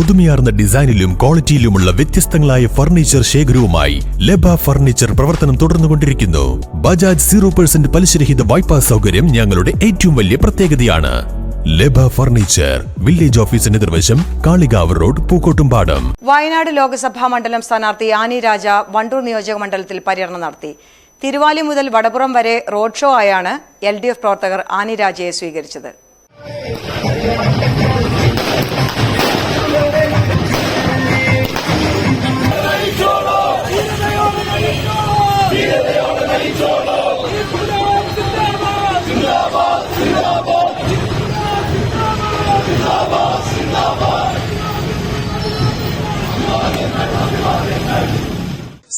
പുതുമയാർന്ന ഡിസൈനിലും ക്വാളിറ്റിയിലുമുള്ള വ്യത്യസ്തങ്ങളായ ഫർണിച്ചർ ശേഖരവുമായി ലബ ഫർണിച്ചർ പ്രവർത്തനം തുടർന്നുകൊണ്ടിരിക്കുന്നു. ബജാജ് സീറോ പെർസെന്റ് പലിശരഹിത വായ്പാ സൗകര്യം ഞങ്ങളുടെ ഏറ്റവും വലിയ പ്രത്യേകതയാണ്. ലബ ഫർണിച്ചർ വില്ലേജ് ഓഫീസിന് എതിർവശം കാളികാവ് റോഡ് പൂക്കോട്ടുംപാടം. വയനാട് ലോകസഭാ മണ്ഡലം സ്ഥാനാർത്ഥി ആനി രാജ വണ്ടൂർ നിയോജക മണ്ഡലത്തിൽ പര്യടനം നടത്തി. തിരുവാലി മുതൽ വടപുറം വരെ റോഡ് ഷോ ആയാണ് എൽ ഡി എഫ് പ്രവർത്തകർ ആനി രാജയെ സ്വീകരിച്ചത്.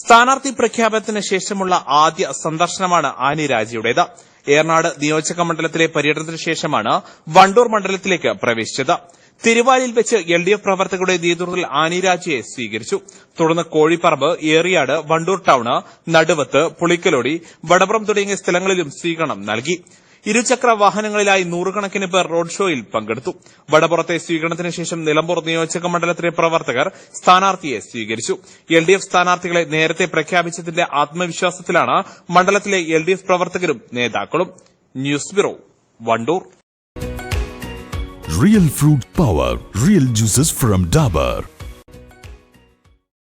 സ്ഥാനാർത്ഥി പ്രഖ്യാപനത്തിന് ശേഷമുള്ള ആദ്യ സന്ദർശനമാണ് ആനി രാജയുടേത്. ഏറനാട് നിയോജക മണ്ഡലത്തിലെ പര്യടനത്തിന് ശേഷമാണ് വണ്ടൂർ മണ്ഡലത്തിലേക്ക് പ്രവേശിച്ചത്. തിരുവാലിൽ വെച്ച് എൽ ഡി എഫ് പ്രവർത്തകരുടെ നേതൃത്വത്തിൽ ആനി രാജയെ സ്വീകരിച്ചു. തുടർന്ന് കോഴിപ്പറമ്പ് ഏറിയാട് വണ്ടൂർ ടൌണ് നടുവത്ത് പുളിക്കലോടി വടപുറം തുടങ്ങിയ സ്ഥലങ്ങളിലും സ്വീകരണം നൽകി. ഇരുചക്ര വാഹനങ്ങളിലായി നൂറുകണക്കിന് പേർ റോഡ് ഷോയിൽ പങ്കെടുത്തു. വടപുറത്തെ സ്വീകരണത്തിന് ശേഷം നിലമ്പൂർ നിയോജക മണ്ഡലത്തിലെ പ്രവർത്തകർ സ്ഥാനാർത്ഥിയെ സ്വീകരിച്ചു. എൽ ഡി എഫ് സ്ഥാനാർത്ഥികളെ നേരത്തെ പ്രഖ്യാപിച്ചതിന്റെ ആത്മവിശ്വാസത്തിലാണ് മണ്ഡലത്തിലെ എൽ ഡി എഫ് പ്രവർത്തകരും നേതാക്കളും. News bureau Wandoor. Real fruit power real juices from Dabur